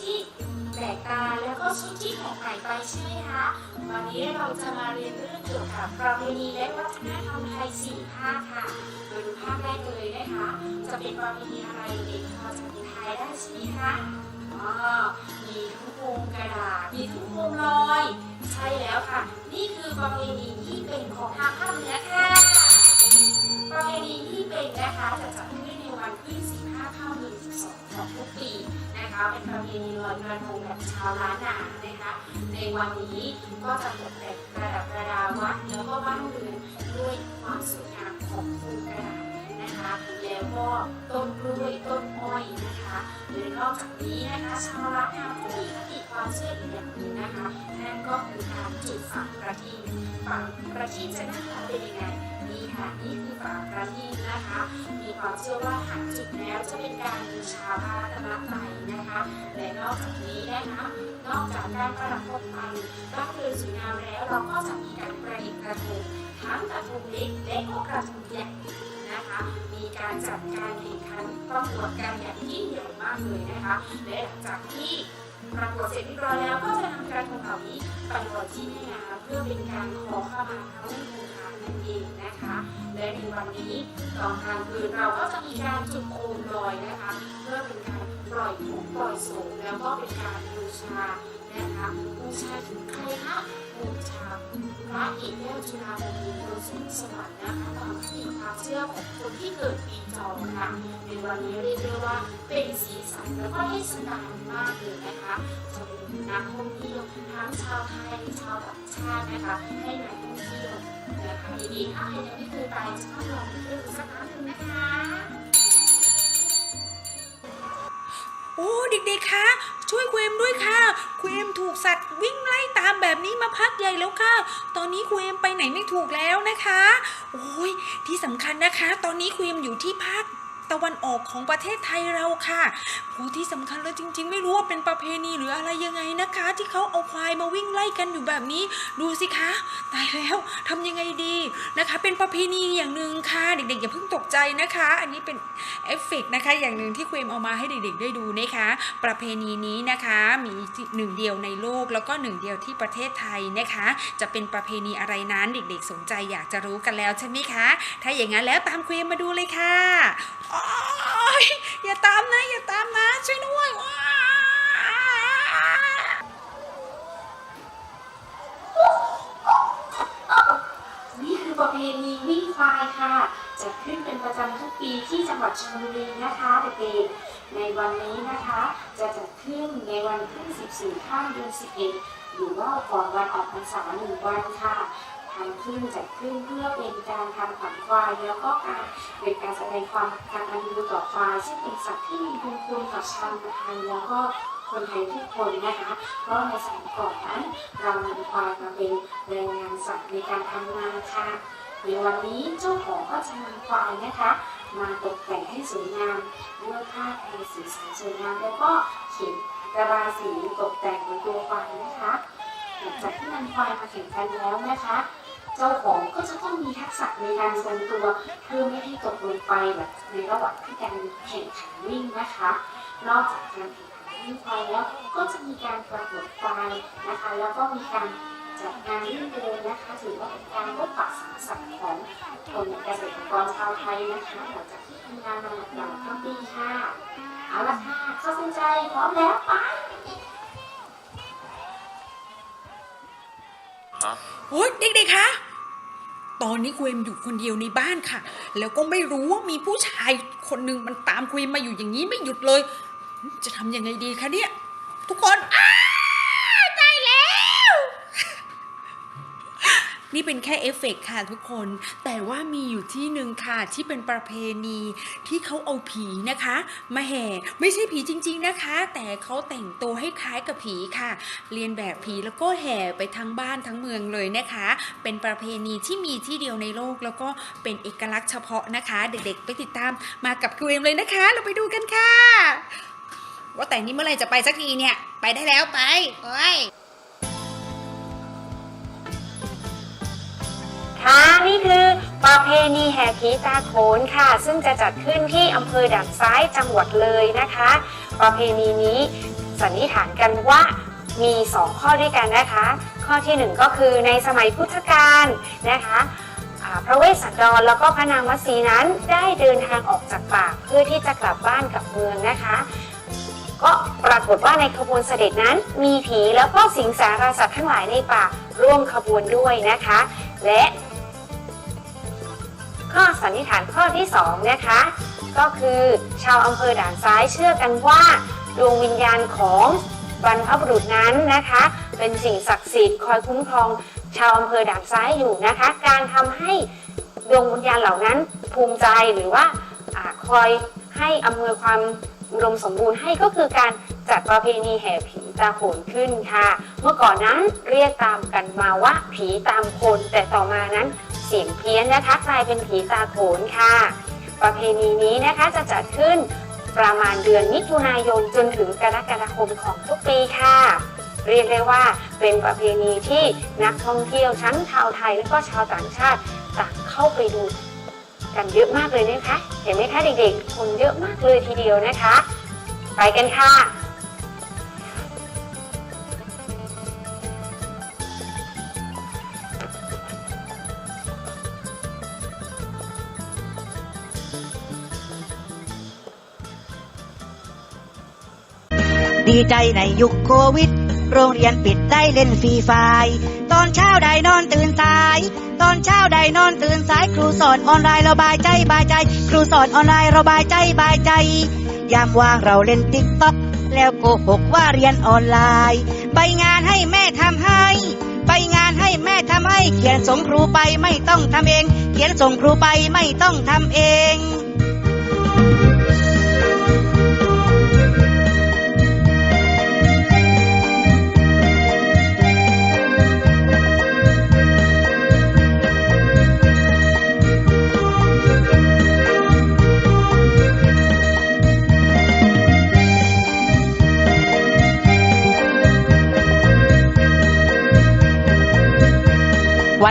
ที่แตกตาแล้วก็ชุดที่หายหายไปใช่ไหมคะวันนี้เราจะมาเรียนเรื่องเกี่ยวกับประเพณีและวัฒนธรรมไทยสี่ภาคค่ะ โดยดูภาพแรกเลยนะคะ จะเป็นประเพณีอะไรเด็กพอจะเป็นไทยได้ใช่ไหมคะอ๋อมีทุกวมกระดาษมีทุกวมลอย ใช่แล้วค่ะ นี่คือประเพณีที่เป็น นะคะเป็นประเพณีลอยกระทงแบบชาวล้านนานะคะในวันนี้ก็จะตกแต่งประดับประดาวัดแล้วก็บ้านเรือนด้วยความสวยงามของภูกระดาษนะคะแล้วก็ต้นกล้วยต้นอ้อยนะคะหรือนอกจากนี้นะคะชาวล้านนาก็มีคติความเชื่ออีกอย่างหนึ่งนะคะนั่นก็คือการจุดฝังประทีปฝังประทีปจะหน้าตาเป็นยังไง นี่ค่ะนี่คือฝาประทีปนะคะ มีความเชื่อว่าหากจุดแล้วจะเป็นการบูชาพระรัตนตรัยนะคะ และนอกจากนี้นะคะนอกจากการประดับตกแต่งบ้านเรือนสวยงามแล้วเราก็จะมีการประดิษฐ์กระทงทั้งกระทงเล็กและก็กระทงใหญ่นะคะ มีการจัดการแข่งขันประกวดกันอย่างยิ่งใหญ่มากเลยนะคะ และหลังจากที่ประกวดเสร็จเรียบร้อยแล้วก็จะนำกระทงเหล่านี้ไปลอยที่แม่น้ำเพื่อเป็นการขอขมาพระแม่คง นั่นเองนะคะ และในวันนี้ตอนกลางคืนเราก็จะมีการจุดโคมลอยนะคะ เพื่อเป็นการปล่อยทุกข์ปล่อยโศกแล้วก็เป็นการบูชานะคะบูชาถึงใครคะบูชาพระอิแก้วจุฬาภรณ์บนสวงสวรรค์นะคะตามที่ความเชื่อของคนที่เกิดปีจอค่ะในวันนี้เรียกได้ว่าเป็นสีสันแล้วก็เทศกาลมากเลยนะคะ นักท่องเที่ยวทั้งชาวไทยชาวต่างชาตินะคะให้มาท่องเที่ยวนะคะทีนี้ถ้าใครยังไม่เคยไปจะต้องลองไปดูสักครั้งหนึ่งนะคะโอ้เด็กๆคะช่วยเอ็มด้วยค่ะเอ็มถูกสัตว์วิ่งไล่ตามแบบนี้มาพักใหญ่แล้วค่ะ ตอนนี้เอ็มไปไหนไม่ถูกแล้วนะคะ โอ้ยที่สำคัญนะคะ ตอนนี้เอ็มอยู่ที่ภาค ตะวันออกของประเทศไทยเราค่ะโอ้ที่สำคัญเลยจริง ๆ ไม่รู้ว่าเป็นประเพณีหรืออะไรยังไงนะคะ ที่เขาเอาควายมาวิ่งไล่กันอยู่แบบนี้ดูสิคะตายแล้วทำยังไงดีนะคะ เป็นประเพณีอย่างหนึ่งค่ะเด็กๆอย่าเพิ่งตกใจนะคะ อันนี้เป็นเอฟเฟกต์นะคะอย่างหนึ่งที่ครูเอ็มเอามาให้เด็กๆได้ดูนะคะ ประเพณีนี้นะคะมีหนึ่งเดียวในโลกแล้วก็หนึ่งเดียวที่ประเทศไทยนะคะ จะเป็นประเพณีอะไรนั้นเด็กๆสนใจอยากจะรู้กันแล้วใช่ไหมคะ ถ้าอย่างนั้นแล้วตามครูเอ็มมาดูเลยค่ะยอย่าตามนะ อย่าตามนะ ช่วยด้วยว้านี่คือประเพณีวิ่งควายค่ะ จัดขึ้นเป็นประจำทุกปีที่จังหวัดชลบุรีนะคะเด็กๆในวันนี้นะคะ จะจัดขึ้นในวันขึ้น 14 ข้ามเดือน 11 หรือว่าก่อนวันออกพรรษาหนึ่งวันค่ะ ทำขึ้นจัดขึ้นเพื่อเป็นการทำขวัญควาย แล้วก็การเป็นการแสดงความกตัญญูต่อควาย ซึ่งเป็นสัตว์ที่มีบุญคุณต่อชาวไทยแล้วก็คนไทยทุกคนนะคะ เพราะในสมัยก่อนนั้นเรานำควายมาเป็นแรงงานสัตว์ในการทำงานค่ะในวันนี้เจ้าของก็จะนำควายนะคะ มาตกแต่งให้สวยงามด้วยผ้าแพรสีสันสวยงามแล้วก็เขียนระบายสีตกแต่งบนตัวควายนะคะ หลังจากที่นำควายมาแข่งกันแล้วนะคะ เจ้าของก็จะต้องมีทักษะในการทรงตัวเพื่อไม่ให้ตกลงไปแบบในระหว่างที่การแข่งขันวิ่งนะคะ นอกจากการแข่งขันวิ่งควายแล้วก็จะมีการประกวดควายนะคะ แล้วก็มีการจัดงานวิ่งเดินนะคะถือว่าเป็นการพบปะสังสรรค์ของคนเกษตรกรชาวไทยนะคะหลังจากที่ทำงานมาหลายปีค่ะเอาละค่ะเข้าสนใจพร้อมแล้วไป โอ๊ยเด็กๆคะตอนนี้ครูเอ็มอยู่คนเดียวในบ้านค่ะ แล้วก็ไม่รู้ว่ามีผู้ชายคนหนึ่งมันตามครูเอ็มมาอยู่อย่างนี้ไม่หยุดเลย จะทำยังไงดีคะเนี่ย ทุกคนอ้าตายแล้ว นี่เป็นแค่เอฟเฟกต์ค่ะทุกคน แต่ว่ามีอยู่ที่หนึ่งค่ะที่เป็นประเพณีที่เขาเอาผีนะคะ มาแห่ไม่ใช่ผีจริง ๆนะคะ แต่เขาแต่งตัวให้คล้ายกับผีค่ะ เรียนแบบผีแล้วก็แห่ไปทั้งบ้านทั้งเมืองเลยนะคะ เป็นประเพณีที่มีที่เดียวในโลกแล้วก็เป็นเอกลักษณ์เฉพาะนะคะ เด็กๆ ไปติดตามมากับครูเอ็มเลยนะคะ เราไปดูกันค่ะ ว่าแต่นี่เมื่อไหร่จะไปสักทีเนี่ย ไปได้แล้วไปโอ้ย นี่คือประเพณีแห่ผีตาโขนค่ะ ซึ่งจะจัดขึ้นที่อำเภอด่านซ้ายจังหวัดเลยนะคะ ประเพณีนี้สันนิษฐานกันว่ามี 2 ข้อด้วยกันนะคะ ข้อทีหนึ่1 ก็คือในสมัยพุทธกาลนะคะพระเวสสันดรแล้วก็พระนางมัสีนั้นได้เดินทางออกจากป่าเพื่อที่จะกลับบ้านกลับเมืองนะคะ ก็ปรากฏว่าในขบวนเสด็จนั้นมีผีแล้วก็สิงสารสัตว์ทั้งหลายในป่าร่วมขบวนด้วยนะคะ และ ข้อสันนิษฐานข้อที่ 2 นะคะ ก็คือชาวอำเภอด่านซ้ายเชื่อกันว่าดวงวิญญาณของบรรพบุรุษนั้นนะคะ เป็นสิ่งศักดิ์สิทธิ์คอยคุ้มครอง ชาวอำเภอด่านซ้ายอยู่นะคะ การทำให้ดวงวิญญาณเหล่านั้นภูมิใจหรือว่าอคอยให้อำนวยความอุดมสมบูรณ์ให้ก็คือการจัดประเพณีแห่ผีตาโขนขึ้นค่ะ เมื่อก่อนนั้นเรียกตามกันมาว่าผีตามคน แต่ต่อมานั้น สียงเพี้ยนนะคะกลายเป็นผีตาโขนค่ะ ประเพณีนี้นะคะจะจัดขึ้นประมาณเดือนมิถุนายนจนถึงกรกฎาคมของทุกปีค่ะ เรียกได้ว่าเป็นประเพณีที่นักท่องเที่ยวทั้งชาวไทยและก็ชาวต่างชาติต่างเข้าไปดูกันเยอะมากเลยนะคะ เห็นไหมคะเด็กๆ คนเยอะมากเลยทีเดียวนะคะ ไปกันค่ะ ดีใจในยุคโควิด โรงเรียนปิดได้เล่นฟรีไฟ ตอนเช้าได้นอนตื่นสาย ตอนเช้าได้นอนตื่นสาย ครูสอนออนไลน์ราบายใจบายใจ ครูสอนออนไลน์ราบายใจบายใจ ยามว่างเราเล่นติ๊กต็อกแล้วโกหกว่าเรียนออนไลน์ ไปงานให้แม่ทำให้ ไปงานให้แม่ทำให้ เขียนส่งครูไปไม่ต้องทำเอง เขียนส่งครูไปไม่ต้องทำเอง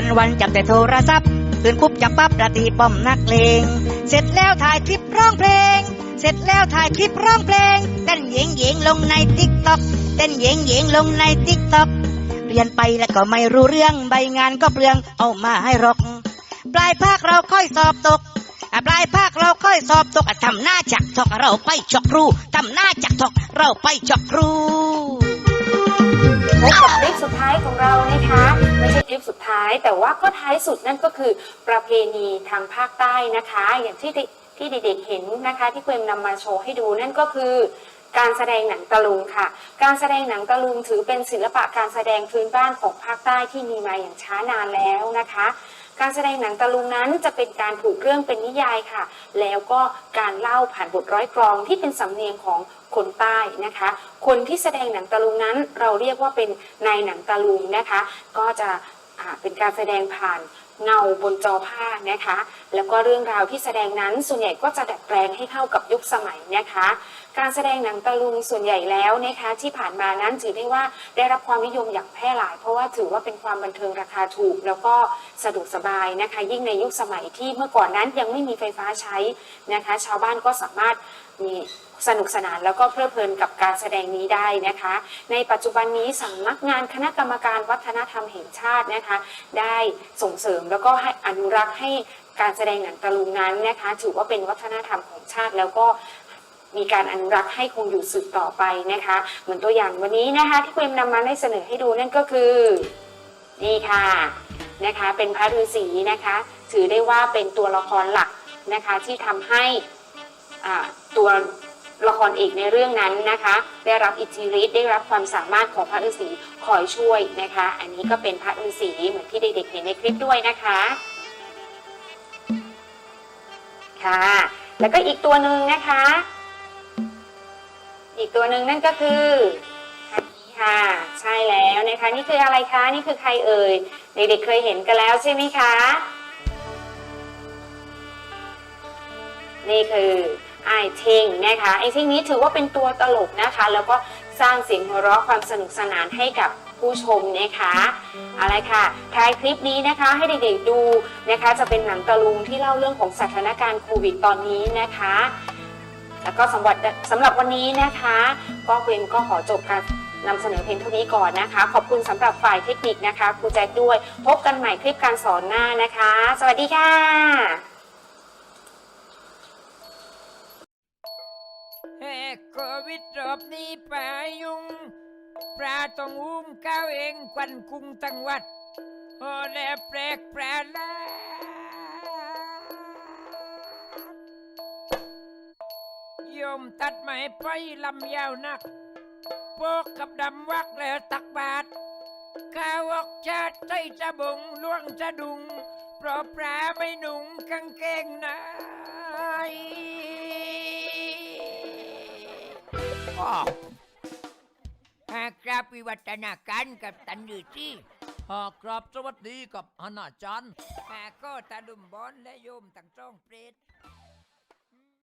วันวันจับแต่โทรศัพท์ตื่นปุ๊บจับปั๊บระตีป้อมนักเลง เสร็จแล้วถ่ายคลิปร้องเพลง เสร็จแล้วถ่ายคลิปร้องเพลงเต้นเยงเยงลงในติ๊กต็อกเต้นเยงเยงลงในติ๊กต็อกเรียนไปแล้วก็ไม่รู้เรื่องใบงานก็เปลืองเอามาให้รก ปลายภาคเราค่อยสอบตกปลายภาคเราค่อยสอบตกทำหน้าจักทอกเราไปจอกครูทำหน้าจักทอกเราไปจอกครูพบกับ ปสุดท้ายของเรานะคะ ไม่ใช่คลิปสุดท้าย แต่ว่าก็ท้ายสุดนั่นก็คือประเพณีทางภาคใต้นะคะ อย่างที่ที่เด็กๆเห็นนะคะ ที่เคยนำมาโชว์ให้ดูนั่นก็คือการแสดงหนังตะลุงค่ะ การแสดงหนังตะลุงถือเป็นศิลปะการแสดงพื้นบ้านของภาคใต้ที่มีมาอย่างช้านานแล้วนะคะ การแสดงหนังตะลุงนั้นจะเป็นการผูกเรื่องเป็นนิยายค่ะ แล้วก็การเล่าผ่านบทร้อยกรองที่เป็นสำเนียงของคนใต้นะคะ คนที่แสดงหนังตะลุงนั้น เราเรียกว่าเป็นนายหนังตะลุงนะคะ ก็จะเป็นการแสดงผ่าน เงาบนจอผ้านะคะ แล้วก็เรื่องราวที่แสดงนั้นส่วนใหญ่ก็จะดัดแปลงให้เข้ากับยุคสมัยนะคะ การแสดงหนังตะลุงส่วนใหญ่แล้วนะคะ ที่ผ่านมานั้นถือได้ว่าได้รับความนิยมอย่างแพร่หลาย เพราะว่าถือว่าเป็นความบันเทิงราคาถูก แล้วก็สะดวกสบายนะคะ ยิ่งในยุคสมัยที่เมื่อก่อนนั้นยังไม่มีไฟฟ้าใช้นะคะ ชาวบ้านก็สามารถ มีสนุกสนานแล้วก็เพลิดเพลินกับการแสดงนี้ได้นะคะ ในปัจจุบันนี้สำนักงานคณะกรรมการวัฒนธรรมแห่งชาตินะคะ ได้ส่งเสริมแล้วก็ให้อนุรักษ์ให้การแสดงหนังตะลุงนั้นนะคะ ถือว่าเป็นวัฒนธรรมของชาติแล้วก็มีการอนุรักษ์ให้คงอยู่สืบต่อไปนะคะ เหมือนตัวอย่างวันนี้นะคะ ที่คุณนำมาได้เสนอให้ดูนั่นก็คือนี่ค่ะนะคะ เป็นพระฤาษีนะคะ ถือได้ว่าเป็นตัวละครหลักนะคะที่ทำให้ ตัวละครเอกในเรื่องนั้นนะคะ ได้รับอิทธิฤทธิ์ได้รับความสามารถของพระฤาษีคอยช่วยนะคะ อันนี้ก็เป็นพระฤาษีเหมือนที่เด็กๆเห็นในคลิปด้วยนะคะค่ะ แล้วก็อีกตัวหนึ่งนะคะ อีกตัวหนึ่งนั่นก็คืออันนี้ค่ะ ใช่แล้วนะคะ นี่คืออะไรคะ นี่คือใครเอ่ย เด็กๆเคยเห็นกันแล้วใช่ไหมคะ นี่คือ ไอทิงนะคะไอทิงนี้ถือว่าเป็นตัวตลกนะคะ แล้วก็สร้างเสียงหัวเราะความสนุกสนานให้กับผู้ชมนะคะอะไรค่ะท้ายคลิปนี้นะคะให้เด็กๆดูนะคะ จะเป็นหนังตะลุงที่เล่าเรื่องของสถานการณ์โควิดตอนนี้นะคะ แล้วก็สำหรับสำหรับวันนี้นะคะ ก็เกรมก็ขอจบการนำเสนอเพียงเท่านี้ก่อนนะคะ ขอบคุณสำหรับฝ่ายเทคนิคนะคะครูแจ็คด้วย พบกันใหม่คลิปการสอนหน้านะคะ สวัสดีค่ะ โควิดรอบนี้ปลายุงปลาต้องอุ้มก้าวเองควันกรุงตังวัดโอแลแปลกปลาลาโยมตัดไม้ไปลำยาวนักโปกกับดำวักแล้วตักบาทข้าวออกชาติใจจะบงล่วงจะดุง เพราะปลาไม่หนุงกางเกงใน อ้าวหากกราบวิวัฒนาการกับตันดือที่หากกราบสวัสดีกับอาณาจารย์หากก็ตาดุมบอนและโยมตั้งจ้องเปรต